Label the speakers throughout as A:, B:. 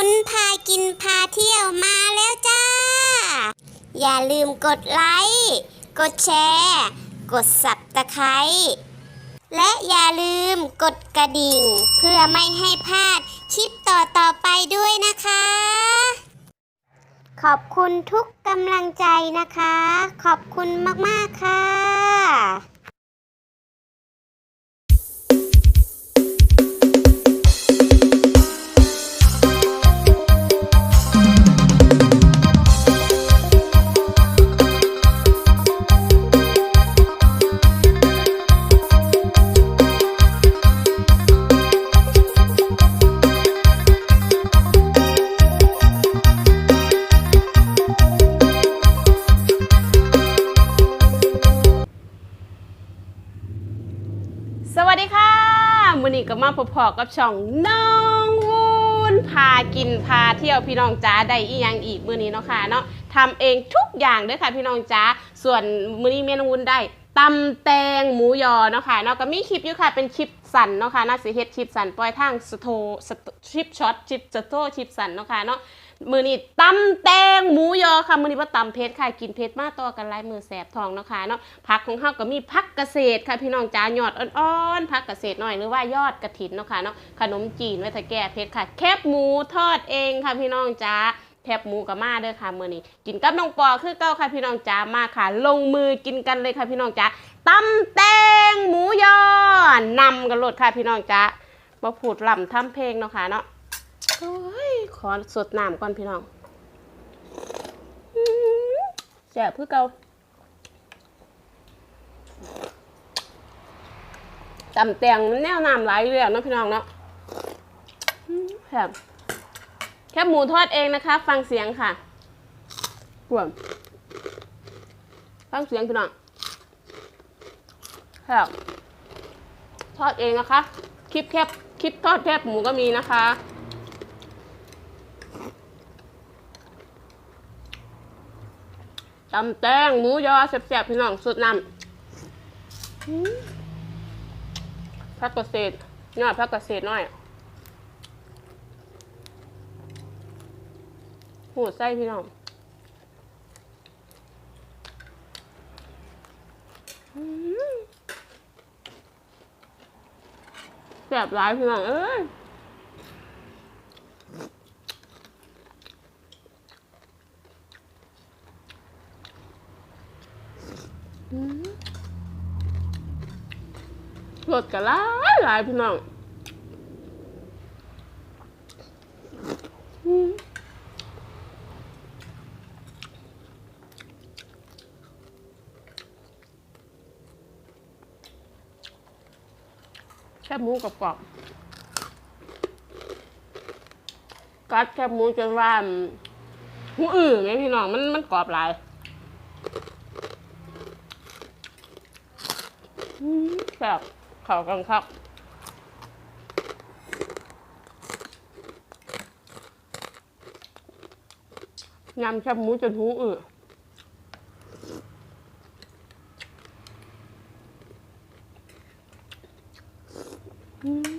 A: คุ้พากินพาเที่ยวมาแล้วจ้า อย่าลืมกดไลค์ กดแชร์ กดสับตะไคร้และอย่าลืมกดกระดิ่ง เพื่อไม่ให้พลาดคลิปต่อต่อไปด้วยนะคะ ขอบคุณทุกกำลังใจนะคะ ขอบคุณมาก ๆ ค่ะ
B: ก็มาพอๆกับช่องน้องวุ้นพากินพาเที่ยวพี่น้องจ้าได้อีกอย่างอีกมื้อนี้เนาะค่ะเนาะทำเองทุกอย่างเด้วยค่ะพี่น้องจ้าส่วนมื้อนี้เมนูวุ้นได้ตำแตงหมูยอเนาะค่ะเนาะก็มีคลิปอยู่ค่ะเป็นคลิปสั้นเนาะค่ะน่าสิเฮ็ดคลิปสั้นปล่อยทางสโตสโตคลิปช็อตคลิปสโตคลิปสั้นเนาะค่ะเนาะ มือนี้ตำแตงหมูยอค่ะมือนี้ว่าตำเพชรค่ะกินเพชรมาต่อกันหลายมือแสบทองเนาะค่ะเนาะผักของเฮาก็มีผักเกษตรค่ะพี่น้องจ้ายอดอ่อนๆผักเกษตรหน่อยหรือว่ายอดกระถินเนาะค่ะเนาะขนมจีนไว้ถ้าแก้เพชรค่ะ แคบหมูทอดเองค่ะพี่น้องจ้าแคบหมูกับมาเด้อค่ะมือนี้กินกับน้องปอคือเก้าค่ะพี่น้องจ้ามาค่ะ ลงมือกินกันเลยค่ะพี่น้องจ้าตำแตงหมูยอนำกันโลดค่ะพี่น้องจ้ามาพูดลำทำเพลงเนาะค่ะเนาะ โอ้ยขอสดน้ำก่อนพี่น้องแซ่บคือเกาตำแตงมันแนวน้ำไหลเลยอะเนาะพี่น้องเนาะแซ่บแคบหมูทอดเองนะคะ ฟังเสียงค่ะกวนฟังเสียงพี่น้องแซ่บทอดเองนะคะ คลิปแคบคลิปทอดแคบหมูก็มีนะคะ ตำแตงหมูยอแซ่บๆพี่น้องสุดน้ำอื้อผักเกษตรยอดผักเกษน้อยหูไส้พี่น้องแซ่บหลายพี่น้องเอ้ย รสกันหลายหลายพี่น้องแค่หมูกับกรอบๆกัดแค่หมูจนว่าอืมหูอื่นไงพี่น้อง มันมันกรอบหลาย แบบเขากันครับยำแคบหมูจนหูอืออืม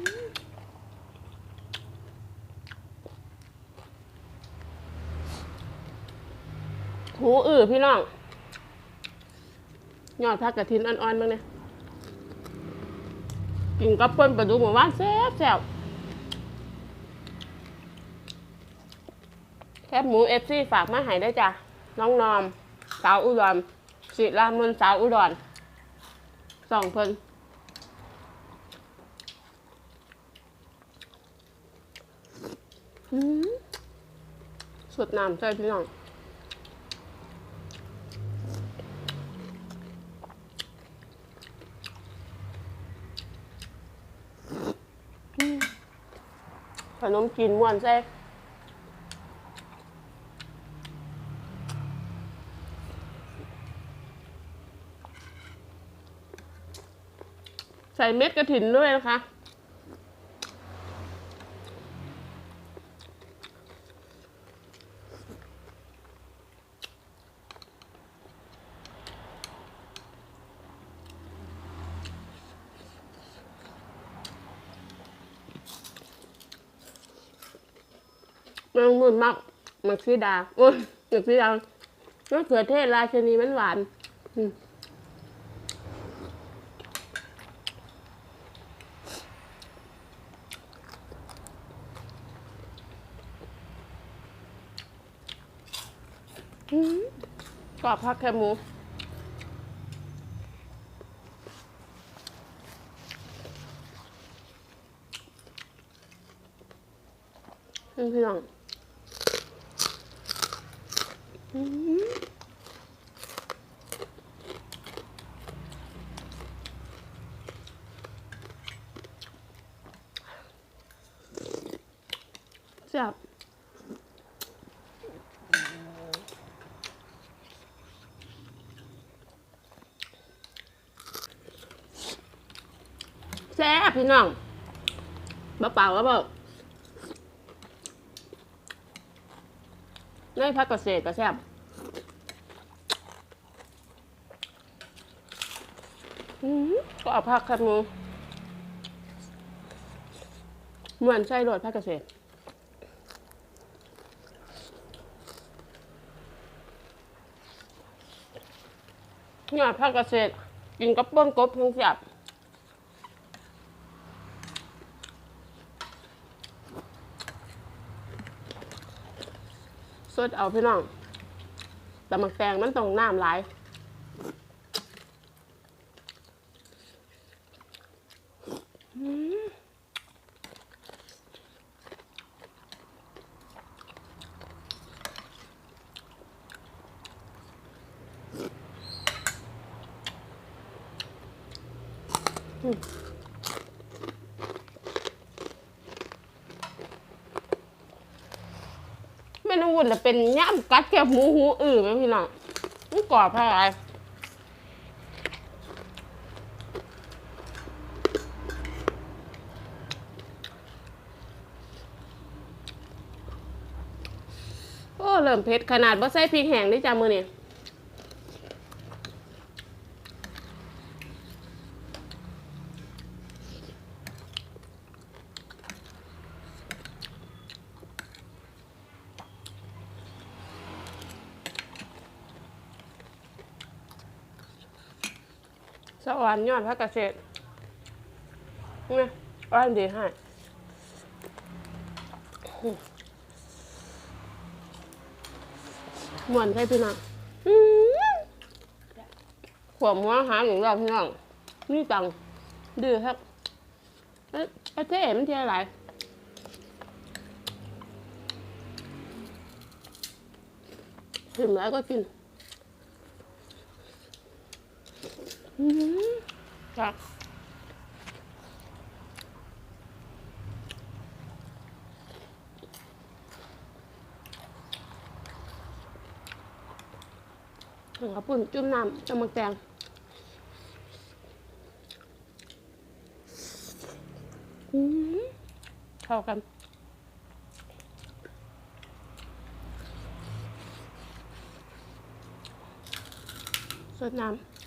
B: หูอื้อพี่น้องยอดผักกระถินอ่อนๆบ้างเนี่ย กินกับเปิ้ลปลาดุกหมู่บ้านแซ่บแซ่บแคบหมูเอฟซีฝากมาให้ได้จ้ะ น้องนอม สาวอุดรศิลามนสาวอุดรสองเพิ่นสุดน้ำใช่พี่น้อง นมจีนม้วนใส่ใส่เม็ดกระถินด้วยนะคะ มันมืดมากมันสีดาโอ้ยมันสีดามะเขือเทศราชนีมันหวานกรอบผักแคมูพี่น้องอืม แซ่บแซ่บพี่น้องบะเปล่าก็บอกในพักเกษตรก็แซ่บอืม ก็เอาผักครับหมูเหมือนใช่รสพักเกษตรเนี่ยผักเกษตรกินกับเปิ้ลกบทั้งแซ่บสดเอาพี่น้องแต่มักแตงมันต้องน้ำหลาย อืม อืมเมนูวุ่นจะเป็นย่ำกัดแก้หมูหูอื่นไหมพี่น้องมันกรอบอะไรโอ้เริ่มเผ็ดขนาดว่าใส่พริกแห้งได้จ้ามือนี่ส วรรค์ยอดพระเกษตรนี่ร้านดีให้หมวนใช่พี่น้องขวบหัวหาหนึ่งรอบพี่น้องนี่ตังดื้อครับเอ๊ะเจ๊มันเท่าไรถึงแล้วก็กิน อืม ครับข้าวปุ่นจุ่มน้ำจำมักแตงอืมเข้ากันสดน้ำ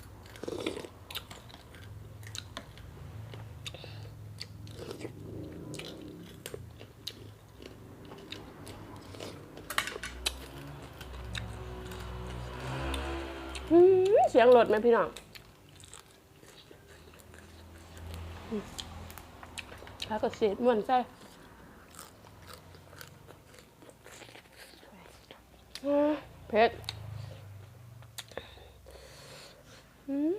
B: เสียงรถไหมพี่น้องแล้วก็เสียดม่วนใจอืมเผ็ดอืม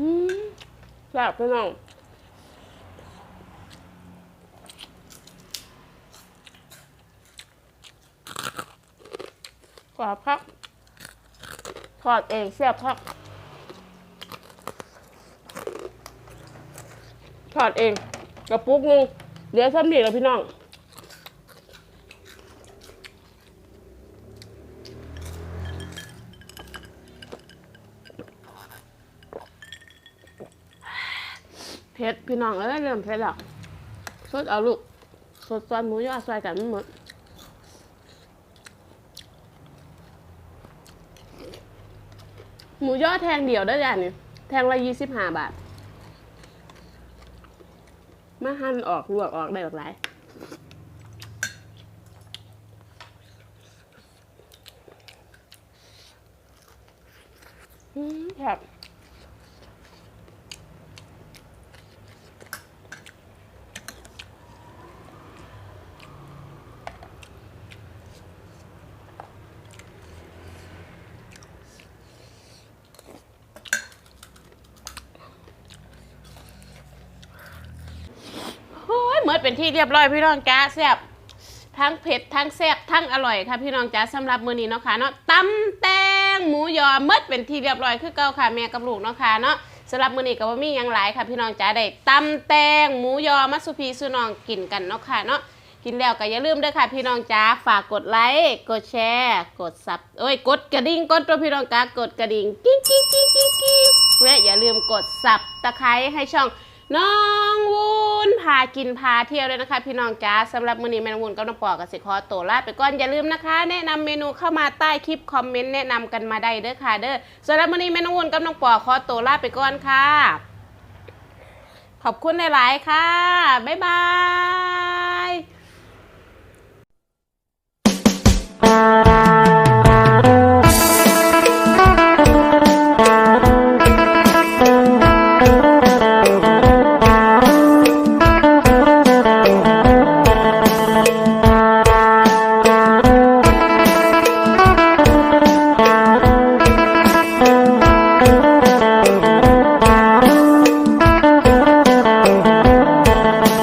B: อืม แซ่บพี่น้องกรอบครับทอดเองแซ่บครับทอดเองกระปุกนึงเดี๋ยวซ้ำนี่แล้วพี่น้อง เผ็ดพี่น้องเอ้ยเริ่มเผ็ดแล้วสดเอาลูกสดซอยหมูยอซอยกันมันหมดหมูยอแทงเดียวได้ยังนี่แทงละยี่สิบห้าบาทมาหั่นออกลวกออกได้หลากหลายอืมครับ เหมือนเป็นที่เรียบร้อยพี่น้องจ้าแซ่บทั้งเผ็ดทั้งแซ่บทั้งอร่อยค่ะพี่น้องจ้าสำหรับมื้อนี้เนาะค่ะเนาะตำแตงหมูยอหมดเป็นที่เรียบร้อยคือเก่าค่ะแม่กับลูกเนาะค่ะเนาะสำหรับมื้อนี้ก็บ่มีหยังหลายค่ะพี่น้องจ้าได้ตำแตงหมูยอมาสุพีสุน้องกินกันเนาะค่ะเนาะกินแล้วก็อย่าลืมด้อค่ะพี่น้องจ้าฝากกดไลค์กดแชร์กดซับเอ้ยกดกระดิ่งกดตัวพี่น้องจ้ากดกระดิ่งกิ๊งกิ๊งกิ๊งกิ๊งกิ๊งและอย่าลืมกดสับตะไคร้ให้ช่องน้องวู นพากินพาเที่ยวเลยนะคะ พี่น้องจ้าสำหรับมื้อนี้แมนวุนกับน้องปอกับสิคอโตลาไปก่อนอย่าลืมนะคะ แนะนำเมนูเข้ามาใต้คลิปคอมเมนต์แนะนำกันมาได้เด้อค่ะเด้อสำหรับมื้อนี้แมนวุนกับน้องปอคอโตลาไปก่อนค่ะ ขอบคุณหลายๆค่ะ บ๊ายบาย